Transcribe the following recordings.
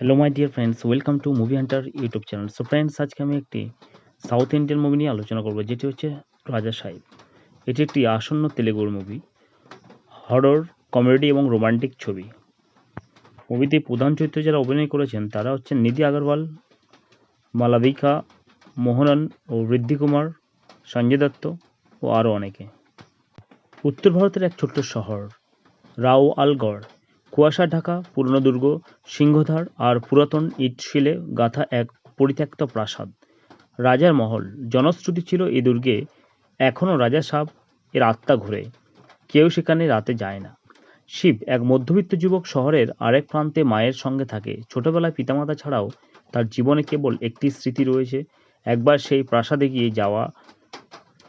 Hello my dear friends welcome to movie hunter YouTube channel so friends আজকে আমি একটি south Indian movie নিয়ে আলোচনা করব, যেটি হচ্ছে রাজা সাহেব। এটি একটি আসন্ন তেলেগুর মুভি হরর কমেডি এবং রোমান্টিক ছবি। মুভিতে প্রধান চরিত্রে যারা অভিনয় করেছেন, তারা হচ্ছেন নিধি আগরওয়াল, মালাবিকা, মোহনন ও ঋদ্ধি কুমার, সঞ্জয় দত্ত ও আরও অনেকে। উত্তর ভারতের এক ছোট্ট শহর, রাও আলগড়। কুয়াশা ঢাকা, পুরনো দুর্গ, সিংহধার আর পুরাতন ইট শিলে গাঁথা এক পরিত্যক্ত প্রাসাদ। রাজার মহল, জনশ্রুতি ছিল এই দুর্গে। এখনও রাজা সাহ এর আত্মা ঘুরে। কেউ সেখানে রাতে যায় না। শিব, এক মধ্যবিত্ত যুবক শহরের আরেক প্রান্তে মায়ের সঙ্গে থাকে। ছোটবেলায় পিতামাতা ছাড়াও তার জীবনে কেবল একটি স্মৃতি রয়েছে। একবার সেই প্রাসাদে গিয়ে যাওয়া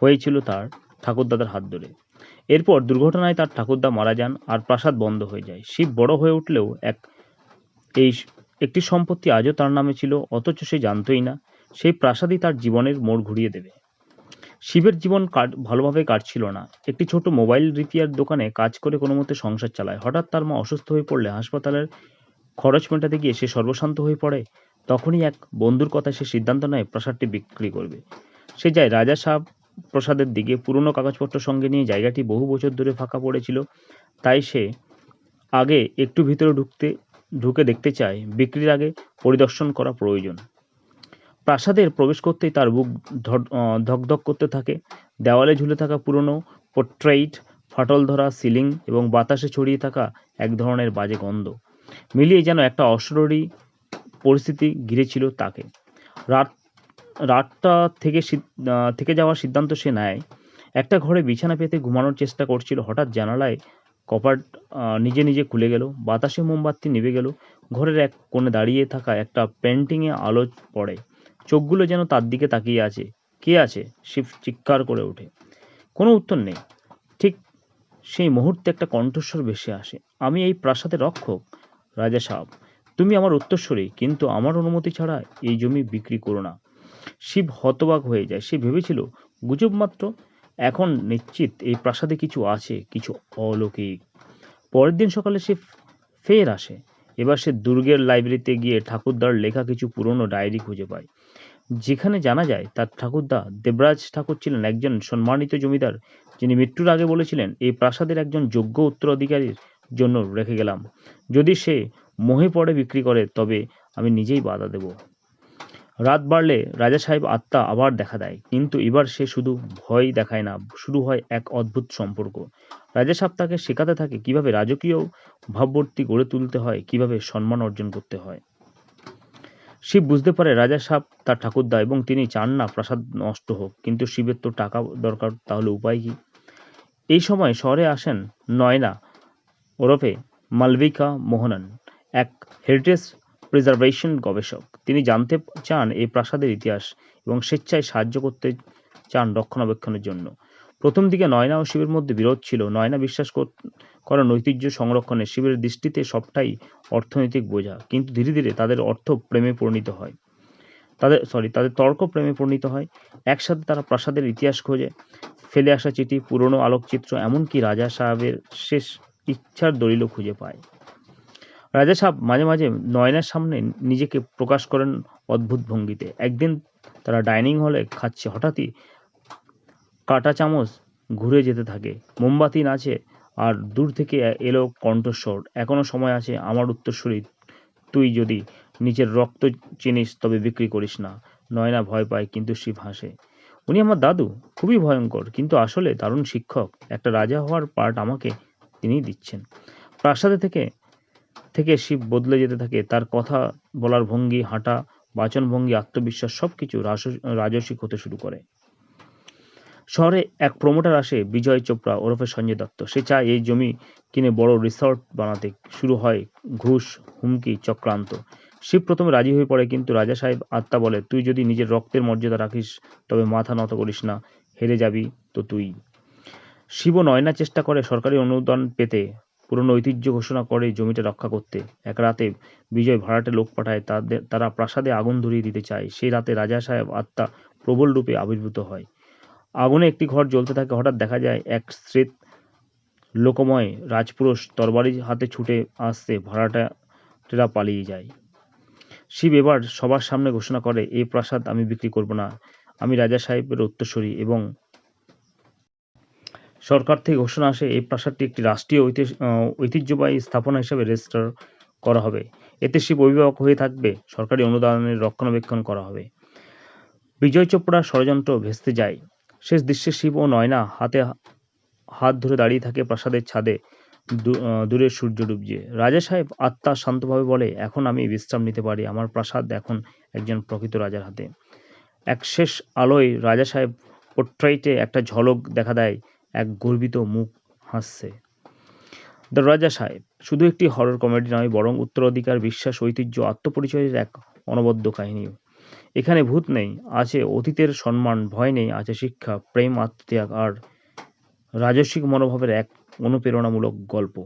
হয়েছিল তার ঠাকুরদাদার হাত ধরে। এরপর দুর্ঘটনায় তার ঠাকুরদা মারা যান আর প্রাসাদ বন্ধ হয়ে যায়। শিব বড় হয়ে উঠলেও এক, এই একটি সম্পত্তি আজও তার নামে ছিল, অথচ সে জানতই না। সেই প্রাসাদই তার জীবনের মোড় ঘুরিয়ে দেবে। শিবের জীবন কাট ভালোভাবে কাটছিল না। একটি ছোট মোবাইল রিপেয়ার দোকানে কাজ করে কোনো মতে সংসার চালায়। হঠাৎ তার মা অসুস্থ হয়ে পড়লে হাসপাতালের খরচ মেটাতে গিয়ে সে সর্বশান্ত হয়ে পড়ে। তখনই এক বন্ধুর কথায় সে সিদ্ধান্ত নেয় প্রাসাদটি বিক্রি করবে। সে যায় রাজা সাহেব প্রসাদের দিকে পুরনো কাগজপত্র সঙ্গে নিয়ে জায়গাটি বহু বছর ধরে ফাঁকা পড়েছিল, তাই সে আগে একটু ভিতরে ঢুকতে, ঢুকে দেখতে চায় বিক্রির আগে পরিদর্শন করা প্রয়োজন। প্রাসাদের প্রবেশ করতেই তার বুক ধকধক করতে থাকে। দেওয়ালে ঝুলে থাকা পুরনো পোর্ট্রেইট ফাটল ধরা সিলিং এবং বাতাসে ছড়িয়ে থাকা এক ধরনের বাজে গন্ধ মিলিয়ে যেন একটা অস্বরী পরিস্থিতি ঘিরেছিল তাকে। রাত রাতটা থেকে থেকে যাওয়ার সিদ্ধান্ত সে নেয়। একটা ঘরে বিছানা পেতে ঘুমানোর চেষ্টা করছিল। হঠাৎ জানালায় কপাট নিজে নিজে খুলে গেল। বাতাসে মোমবাতি নিভে গেল। ঘরের এক কোণে দাঁড়িয়ে থাকা একটা পেন্টিংয়ে আলো পড়ে। চোখগুলো যেন তার দিকে তাকিয়ে আছে। কে আছে? শিব চিৎকার করে ওঠে। কোনো উত্তর নেই। ঠিক সেই মুহূর্তে একটা কণ্ঠস্বর ভেসে আসে। আমি এই প্রাসাদের রক্ষক, রাজা সাহেব। তুমি আমার উত্তরস্বরী কিন্তু আমার অনুমতি ছাড়া এই জমি বিক্রি করো না। শিব হতবাক হয়ে যায়। সে ভেবেছিল, গুজব মাত্র। এখন নিশ্চিত এই প্রাসাদে কিছু আছে, কিছু অলৌকিক। পরের দিন সকালে সে ফের আসে। এবার সে দুর্গের লাইব্রেরিতে গিয়ে ঠাকুরদার লেখা কিছু পুরনো ডায়েরি খুঁজে পায়। যেখানে জানা যায়, তার ঠাকুরদা দেবরাজ ঠাকুর ছিলেন একজন সম্মানিত জমিদার, যিনি মৃত্যুর আগে বলেছিলেন, এই প্রাসাদের একজন যোগ্য উত্তরাধিকারীর জন্য রেখে গেলাম। যদি সে মোহে পড়ে বিক্রি করে, তবে আমি নিজেই বাধা দেব। রাত বাড়লে রাজা সাহেব আত্মা আবার দেখা দেয়, কিন্তু এবার সে শুধু ভয় দেখায় না, শুরু হয় এক অদ্ভুত সম্পর্ক। রাজা সাহেব তাকে শেখাতে থাকে কীভাবে রাজকীয় ভাববর্তী গড়ে তুলতে হয়, কীভাবে সম্মান অর্জন করতে হয়। শিব বুঝতে পারে রাজা সাহেব তার ঠাকুরদা এবং তিনি চান না প্রাসাদ নষ্ট হোক, কিন্তু শিবের তো টাকা দরকার, তাহলে উপায় কি? এই সময় শহরে আসেন নয়না ওরফে মালবিকা মোহনন, এক হেরিটেজ প্রিজার্ভেশন গবেষক। তিনি জানতে চান এই প্রাসাদের ইতিহাস এবং স্বেচ্ছায় সাহায্য করতে চান রক্ষণাবেক্ষণের জন্য। প্রথম দিকে নয়না ও শিবের মধ্যে বিরোধ ছিল। নয়না বিশ্বাস করেন ঐতিহ্য সংরক্ষণে শিবের দৃষ্টিতে সবটাই অর্থনৈতিক বোঝা, কিন্তু ধীরে ধীরে তাদের অর্থ প্রেমে পরিণত হয়। তাদের সরি তাদের তর্ক প্রেমে পরিণত হয়। একসাথে তারা প্রাসাদের ইতিহাস খোঁজে। ফেলে আসা চিঠি, পুরনো আলোকচিত্র, এমনকি রাজা সাহেবের শেষ ইচ্ছার দলিলও খুঁজে পায়। রাজা সাহেব মাঝে মাঝে নয়নার সামনে নিজেকে প্রকাশ করেন অদ্ভুত ভঙ্গিতে। একদিন তারা ডাইনিং হলে খাচ্ছে, হঠাৎই কাটা চামচ ঘুরে যেতে থাকে। মোমবাতি নাচে আর দূর থেকে এলো কণ্ঠস্বর। এখনও সময় আছে, আমার উত্তরসূরি। তুই যদি নিজের রক্ত চিনিস, তবে বিক্রি করিস না। নয়না ভয় পায়, কিন্তু শিব হাসে। উনি আমার দাদু, খুবই ভয়ঙ্কর, কিন্তু আসলে দারুণ শিক্ষক। একটা রাজা হওয়ার পার্ট আমাকে তিনি দিচ্ছেন। প্রাসাদে থেকে থেকে শিব বদলে যেতে থাকে, তার কথা বলার ভঙ্গি, হাঁটা বাচনভঙ্গি আত্মবিশ্বাস সব কিছু রাজসিক হতে শুরু করে। শহরে এক প্রমোটার আসে, বিজয় চোপড়া, ওরফে সঞ্জয় দত্ত। সে চায় এই জমি কিনে বড় রিসর্ট বানাতে। শুরু হয় ঘুষ, হুমকি, চক্রান্ত। শিব প্রথমে রাজি হয়ে পড়ে, কিন্তু রাজা সাহেব আত্মা বলে, তুই যদি নিজের রক্তের মর্যাদা রাখিস, তবে মাথা নত করিস না, হেরে যাবি তো তুই। শিব নয়না চেষ্টা করে সরকারি অনুদান পেতে। পুরনো ঐতিহ্য ঘোষণা করে জমিটা রক্ষা করতে। এক রাতে বিজয় ভাড়াটে লোক পাঠায় তাদের তারা প্রাসাদে আগুন ধরিয়ে দিতে চায়। সেই রাতে রাজা সাহেব আত্মা প্রবল রূপে আবির্ভূত হয়। আগুনে একটি ঘর জ্বলতে থাকে। হঠাৎ দেখা যায় এক স্মৃত লোকময় রাজপুরুষ তরবারি হাতে ছুটে আসতে ভাড়াটা পালিয়ে যায়। শিব এবার সবার সামনে ঘোষণা করে এই প্রাসাদ আমি বিক্রি করব না। আমি রাজা সাহেবের উত্তরসূরি এবং সরকার থেকে ঘোষণা আসে এই প্রাসাদটি একটি রাষ্ট্রীয় ঐতিহ্যবাহী স্থাপনা হিসেবে রেজিস্টার করা হবে। এতে শিব অভিভাবক হয়ে থাকবে সরকারি অনুদানের রক্ষণাবেক্ষণ করা হবে। বিজয় চোপড়ার ষড়যন্ত্র ভেস্তে যায়। শেষ দৃশ্যে শিব ও নয়না হাতে হাত ধরে দাঁড়িয়ে থাকে প্রাসাদের ছাদে দূ- আহ, দূরের সূর্য ডুবছে। রাজা সাহেব আত্মা শান্তভাবে বলে এখন আমি বিশ্রাম নিতে পারি আমার প্রাসাদ এখন একজন প্রকৃত রাজার হাতে। এক শেষ আলোয় রাজা সাহেব পোর্ট্রাইটে একটা ঝলক দেখা দেয় এক গর্বিত মুখ হাসছে। দ্য রাজা সাহেব, শুধু একটি হরর কমেডি নয়, বরং উত্তরাধিকার, বিশ্বাস, ঐতিহ্য, আত্মপরিচয়ের এক অনবদ্য কাহিনীও। এখানে ভূত নেই, আছে অতীতের সম্মান, ভয় নেই, আছে শিক্ষা, প্রেম, আত্মত্যাগ, আর রাজস্বিক মনোভাবের এক অনুপ্রেরণামূলক গল্প।